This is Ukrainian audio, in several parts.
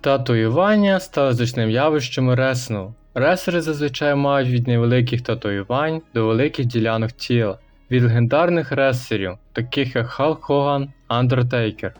Татуювання стало значним явищем у ресну. Ресери зазвичай мають від невеликих татуювань до великих ділянок тіла, від легендарних ресерів, таких як Халк Хоган, Андертейкер,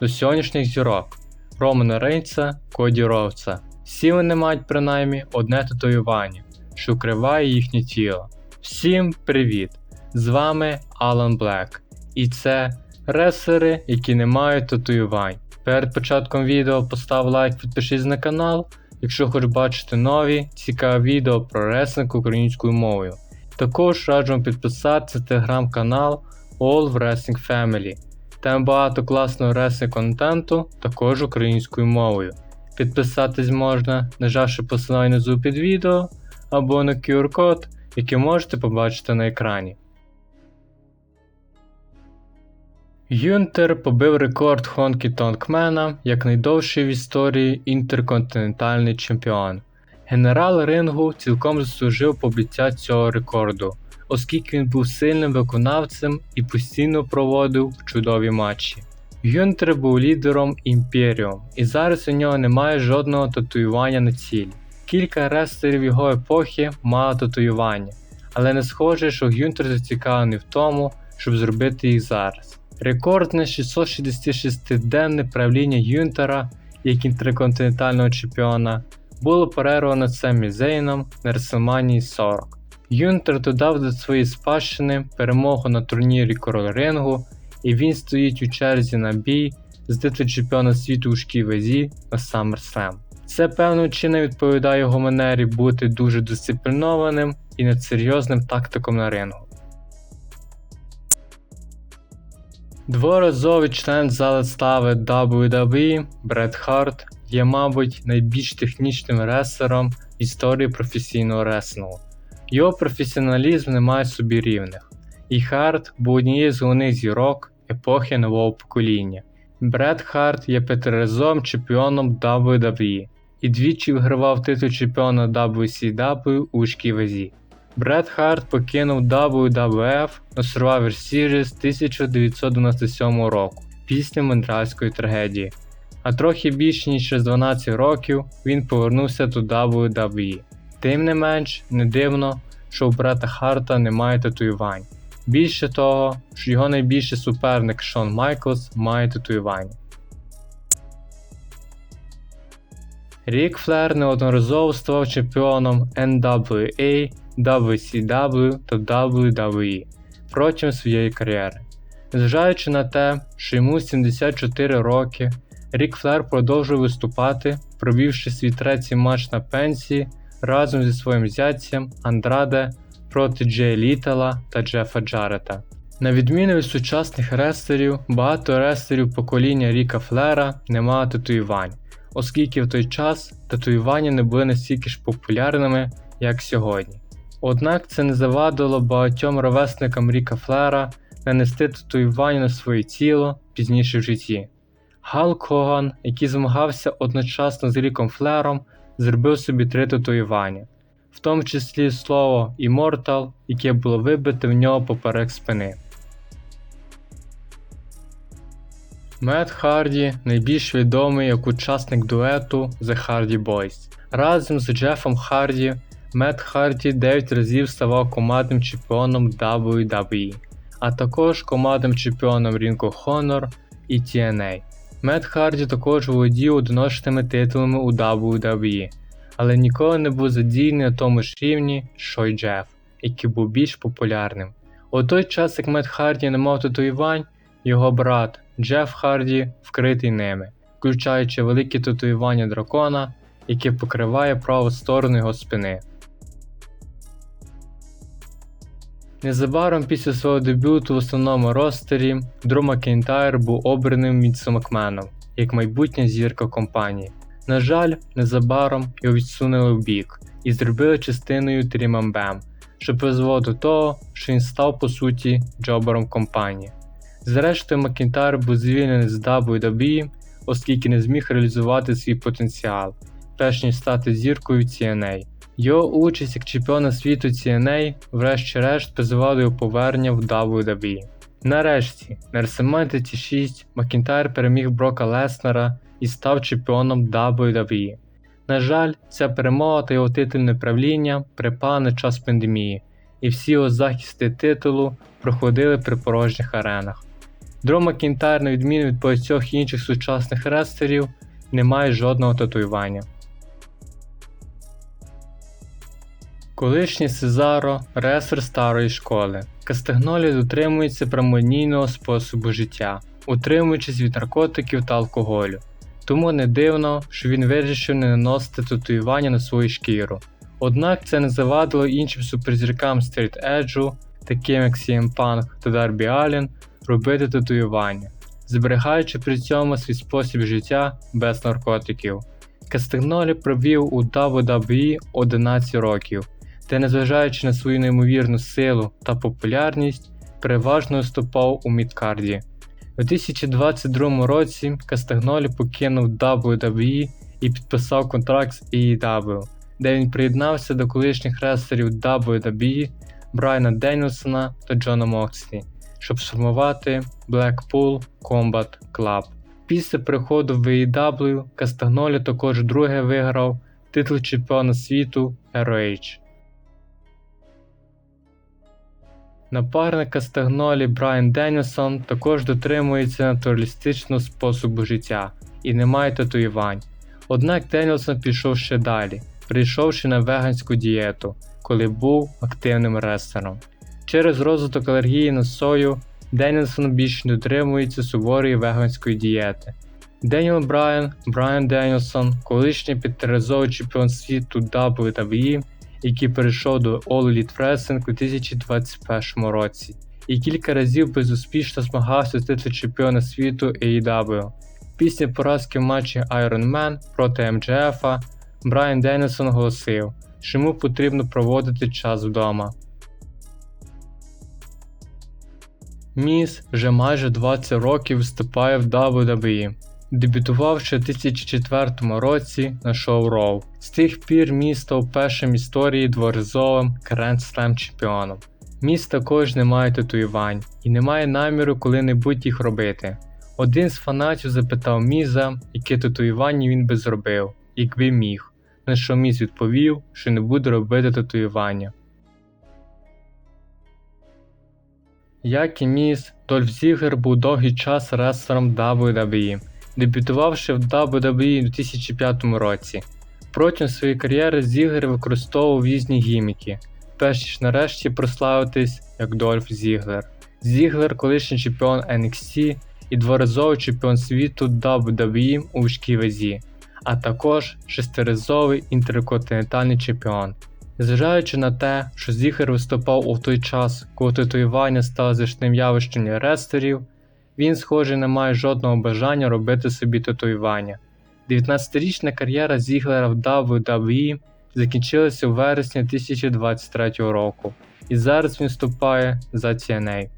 до сьогоднішніх зірок Романа Рейнса, Коді Роуца. Всі вони мають принаймні одне татуювання, що вкриває їхнє тіло. Всім привіт! З вами Алан Блек. І це ресери, які не мають татуювань. Перед початком відео постав лайк, підпишись на канал, якщо хочеш бачити нові цікаві відео про реслинг українською мовою. Також раджу вам підписатися на телеграм-канал All Wrestling Family. Там багато класного реслинг контенту, також українською мовою. Підписатись можна, нажавши посилання внизу під відео або на QR-код, який можете побачити на екрані. Юнтер побив рекорд Хонкі Тонгмена як найдовший в історії інтерконтинентальний чемпіон. Генерал рингу цілком заслужив побиття цього рекорду, оскільки він був сильним виконавцем і постійно проводив чудові матчі. Юнтер був лідером Імперіум, і зараз у нього немає жодного татуювання на цілі. Кілька рестлерів його епохи мали татуювання, але не схоже, що Гюнтер зацікавлений в тому, щоб зробити їх зараз. Рекордне 666-денне правління Юнтера як інтерконтинентального чемпіона було перервано Семі Зейном на WrestleMania 40. Юнтер додав до своєї спадщини перемогу на турнірі Король Рингу, і він стоїть у черзі на бій з титулу чемпіона світу у шкій вазі на SummerSlam. Це певним чином відповідає його манері бути дуже дисциплінованим і надсерйозним тактиком на рингу. Дворазовий член зали стави WWE Бред Харт є, мабуть, найбільш технічним рестлером в історії професійного реслінгу. Його професіоналізм не має собі рівних, і Харт був однією з головних зірок епохи нового покоління. Бред Харт є п'ятиразовим чемпіоном WWE і двічі вигравав титул чемпіона WCW у важкій вазі. Бред Харт покинув WWF на Survivor Series 1997 року після Монреальської трагедії, а трохи більше ніж через 12 років він повернувся до WWE. Тим не менш, не дивно, що у Брета Харта немає татуювань. Більше того, що його найбільший суперник Шон Майклс має татуювання. Рік Флер неодноразово ставав чемпіоном NWA, WCW та WWE протягом своєї кар'єри. Незважаючи на те, що йому 74 роки, Рік Флер продовжує виступати, провівши свій третій матч на пенсії разом зі своїм зятцем Андраде проти Джей Літела та Джефа Джарета. На відміну від сучасних рестлерів, багато рестлерів покоління Ріка Флера не мали татуювань, оскільки в той час татуювання не були настільки ж популярними, як сьогодні. Однак це не завадило багатьом ровесникам Ріка Флера нанести татуювання на своє тіло пізніше в житті. Галк Хоган, який змагався одночасно з Ріком Флером, зробив собі три татуювання, в тому числі слово Immortal, яке було вибите в нього поперек спини. Мед Харді найбільш відомий як учасник дуету The Hardy Boys. Разом з Джефом Харді Мед Харді 9 разів ставав командним чемпіоном WWE, а також командним чемпіоном Ring of Honor і TNA. Мед Харді також володів одиночними титулами у WWE, але ніколи не був задійний на тому ж рівні, що й Джеф, який був більш популярним. У той час, як Мед Харді не мав татуювань, його брат Джеф Харді вкритий ними, включаючи великі татуювання дракона, яке покриває праву сторону його спини. Незабаром після свого дебюту в основному ростері Дрю Макентайр був обраним Мітсом Макменом як майбутня зірка компанії. На жаль, незабаром його відсунули в бік і зробили частиною Трімамбем, що призвело до того, що він став по суті джобером компанії. Зрештою, Макентайр був звільнений з WWE, оскільки не зміг реалізувати свій потенціал, перш ніж стати зіркою TNA. Його участь як чемпіона світу TNA врешті-решт призвела до його повернення в WWE. Нарешті, на WrestleMania 36 Макінтайр переміг Брока Леснера і став чемпіоном WWE. На жаль, ця перемога та його титульне правління припала на час пандемії, і всі його захисти титулу проходили при порожніх аренах. Дро Макінтайр, на відміну від багатьох інших сучасних рестлерів, не має жодного татуювання. Колишній Сезаро рестлер старої школи. Кастегнолі дотримується прямолінійного способу життя, утримуючись від наркотиків та алкоголю. Тому не дивно, що він вирішив не наносити татуювання на свою шкіру. Однак це не завадило іншим суперзіркам Стріт Еджу, таким як CM Punk та Дарбі Аллен, робити татуювання, зберігаючи при цьому свій спосіб життя без наркотиків. Кастегнолі провів у WWE 11 років, де, незважаючи на свою неймовірну силу та популярність, переважно виступав у мідкарді. У 2022 році Кастагнолі покинув WWE і підписав контракт з AEW, де він приєднався до колишніх рестлерів WWE Брайана Денілсона та Джона Мокслі, щоб сформувати Blackpool Combat Club. Після приходу в AEW Кастагнолі також друге виграв титул чемпіона світу ROH. Напарник Кастагнолі Брайан Денілсон також дотримується натуралістичного способу життя і не має татуювань. Однак Денілсон пішов ще далі, прийшовши на веганську дієту, коли був активним рестлером. Через розвиток алергії на сою Денілсон більше не дотримується суворої веганської дієти. Деніел Брайан, Брайан Денілсон, колишній п'ятиразовий чемпіон світу WWE, який перейшов до All Elite Wrestling у 2021 році, і кілька разів безуспішно змагався з титулом чемпіона світу AEW. Після поразки в матчі Iron Man проти МДФ Брайан Деннісон оголосив, що йому потрібно проводити час вдома. Міс вже майже 20 років виступає в WWE, дебютувавши у 2004 році на шоу Raw. З тих пір Міс став першим історії дворазовим Grand Slam чемпіоном. Міс також не має татуювань і не має наміру коли-небудь їх робити. Один з фанатів запитав Міза, яке татуювання він би зробив, якби міг, на що Міз відповів, що не буде робити татуювання. Як і Міс, Дольф Зіглер був довгий час рестлером WWE, дебютувавши в WWE у 2005 році. Протягом своєї кар'єри Зіглер використовував різні гіміки, перш ніж нарешті прославитись як Дольф Зіглер. Зіглер колишній чемпіон NXT і дворазовий чемпіон світу WWE у важкій вазі, а також шестиразовий інтерконтинентальний чемпіон. Незважаючи на те, що Зіхер виступав у той час, коли татуювання стало значним явищем для рестлерів, він, схоже, не має жодного бажання робити собі татуювання. 19-річна кар'єра Зіглера в WWE закінчилася у вересні 2023 року, і зараз він вступає за TNA.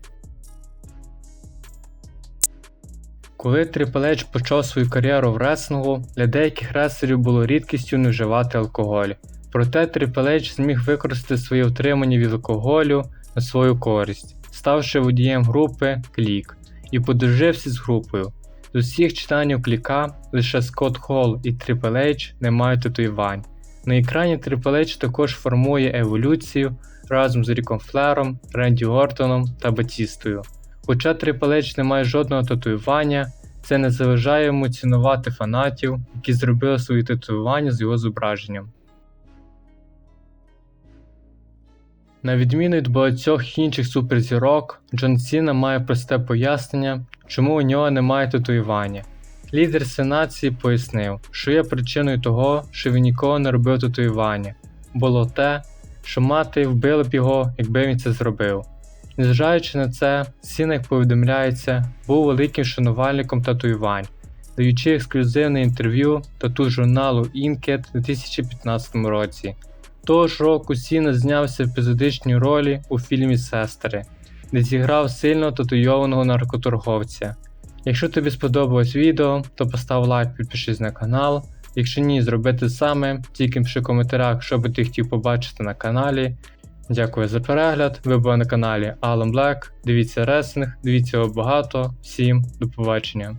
Коли Triple H почав свою кар'єру в реслингу, для деяких рестлерів було рідкістю не вживати алкоголь. Проте Triple H зміг використати своє утримання від алкоголю на свою користь, ставши водієм групи Клік, і подружився з групою. З усіх членів кліка лише Скотт Холл і Triple H не мають татуювань. На екрані Triple H також формує еволюцію разом з Ріком Флером, Ренді Ортоном та Батістою. Хоча Triple H не має жодного татуювання, це не заважає йому цінувати фанатів, які зробили свої татуювання з його зображенням. На відміну від багатьох інших суперзірок, Джон Сіна має просте пояснення, чому у нього немає татуювання. Лідер сенації пояснив, що є причиною того, що він ніколи не робив татуювання, було те, що мати вбила б його, якби він це зробив. Незважаючи на це, Сіна, як повідомляється, був великим шанувальником татуювань, даючи ексклюзивне інтерв'ю тату журналу Inked у 2015 році. Того ж року Сіна знявся в епізодичній ролі у фільмі Сестри, де зіграв сильно татуйованого наркоторговця. Якщо тобі сподобалось відео, то постав лайк, підпишись на канал. Якщо ні, зроби те саме, тільки пиши в коментарях, що би ти хотів побачити на каналі. Дякую за перегляд. Ви були на каналі Alan Black. Дивіться реслінг, дивіться його багато. Всім до побачення.